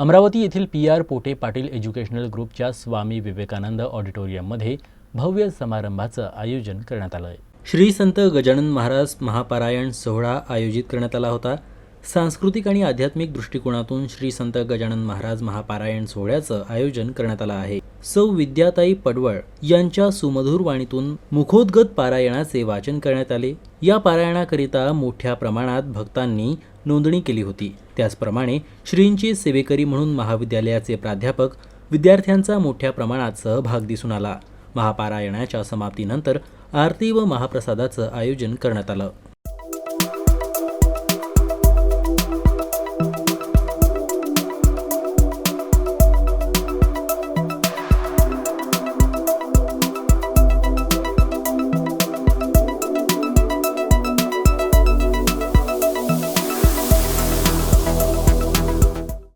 अमरावती येथील P R Pote Patil educational ग्रुपच्या स्वामी विवेकानंद ऑडिटोरियममध्ये भव्य समारंभाचं आयोजन करण्यात आलं आहे श्री संत गजानन महाराज महापारायण सोहळा आयोजित करण्यात आला होता. सांस्कृतिक आणि आध्यात्मिक दृष्टिकोनातून श्री संत गजानन महाराज महापारायण सोहळ्याचं आयोजन करण्यात आलं आहे. सौ विद्याताई पडवळ यांच्या सुमधुर वाणीतून मुखोद्गत पारायणाचे वाचन करण्यात आले. या पारायणाकरिता मोठ्या प्रमाणात भक्तांनी नोंदणी केली होती. त्याचप्रमाणे श्रींची सेवेकरी म्हणून महाविद्यालयाचे प्राध्यापक विद्यार्थ्यांचा मोठ्या प्रमाणात सहभाग दिसून आला. महापारायणाच्या समाप्तीनंतर आरती व महाप्रसादाचं आयोजन करण्यात आलं.